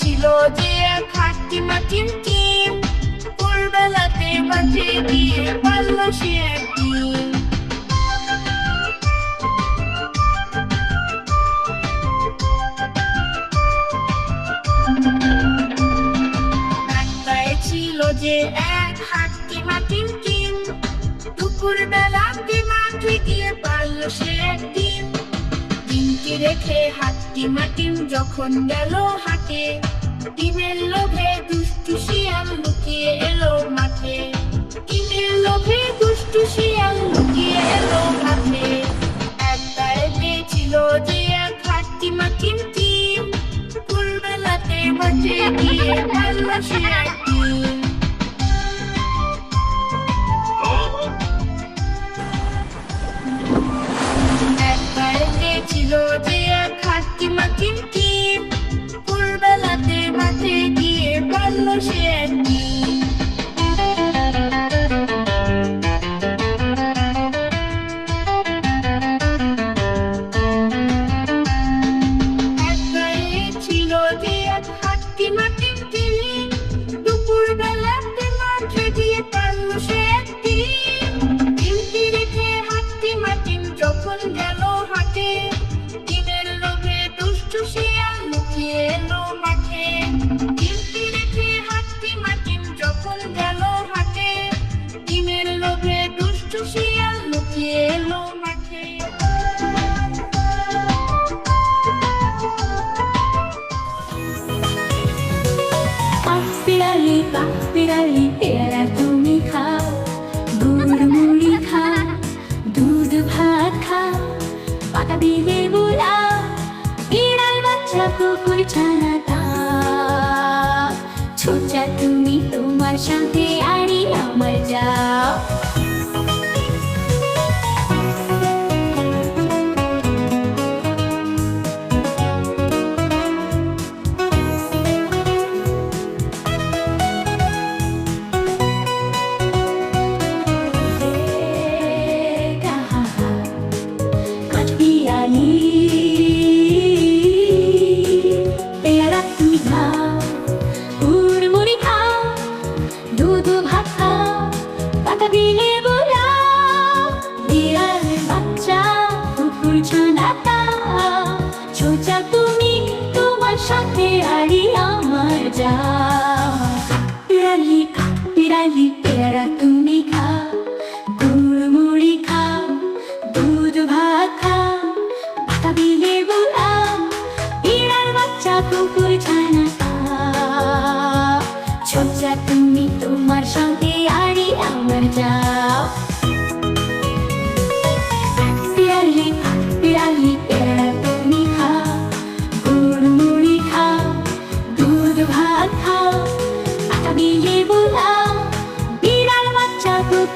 ছিল যে হাট্টি মাটির টিম ভোরবেলাতে মাঠে গিয়ে পারল সে এক ডিম। রাস্তায় ছিল যে সে একদিন ডিম ডিমটি রেখে হাট্টি মাটিম যখন গেল হাটে। ডিমের লোভে দুষ্টু শিয়াল লুকিয়ে এলো মাঠে। ডিমের লোভে দুষ্টু গেল হাটে। ডিমের লোভে দুষ্টু শিয়াল লুকিয়ে এলো মাঠে। ডিমটি রেখে হাট্টি মাটিম যখন গেল হাটে। ডিমের লোভে দুষ্টু শিয়াল লুকিয়ে এলো মাঠে। কাকবিড়ালি পেয়ারা তুমি খাও পাকা বিলে বুলাও বিড়াল বাচ্চা কুকুর ছানা ছোচা তুমি তোমার সাথে আড়ি আমার যাও দুধ ভাত, পাতা বিলে। বোলাও বিড়াল, বাচ্চা, কুকুর ছানা খাও ছোচা তুমি তোমার সাথে আড়ি আমার যাও বিড়ালি খা, বিড়ালি পেয়ারা তুমি খাও গুড়মুড়ি খাও দুধ ভাত খাও পাতা বিলে। বোলাও বিড়াল, বাচ্চা, কুকুর খাও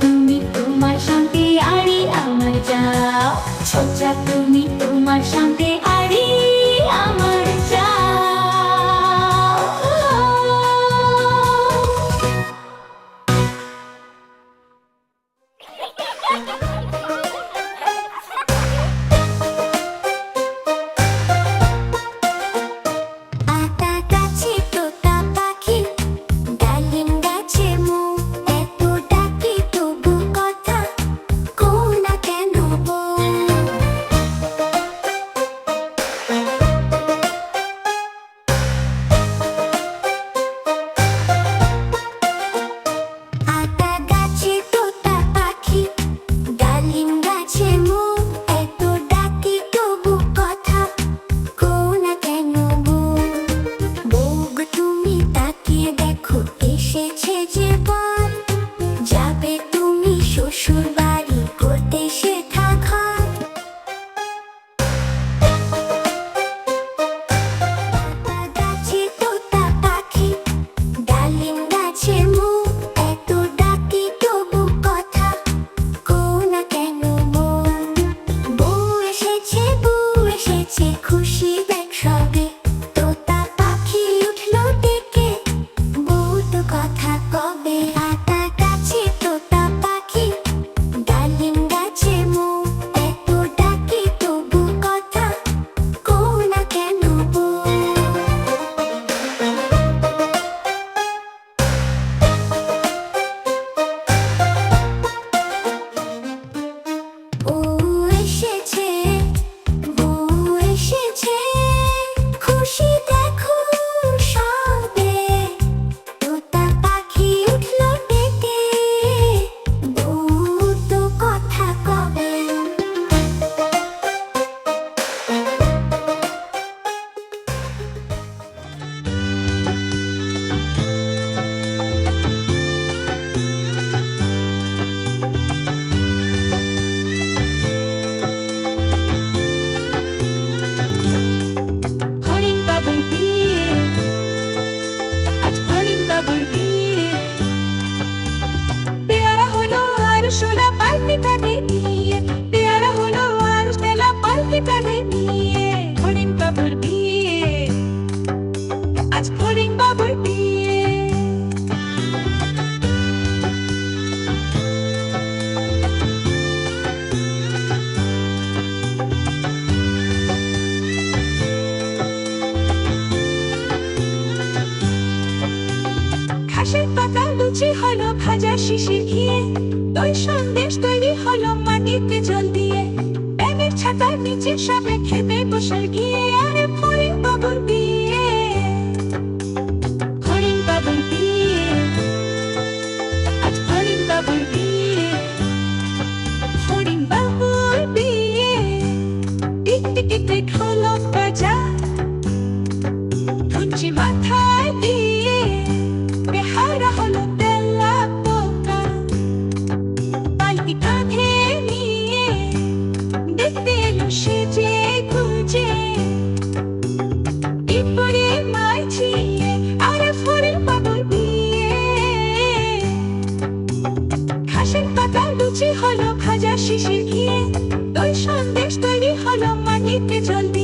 তুমি তোমার শান্তি আরে আমার যাও ছোচা তুমি তোমার সঙ্গে হাসি শিখিয়ে, দই সন্দেশ তৈরি হলো মাটিতে জল দিয়ে। প্রেমের ছাতার নিচে সবে খেতে বসার গিয়ে। इतनी जल्दी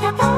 Thank you.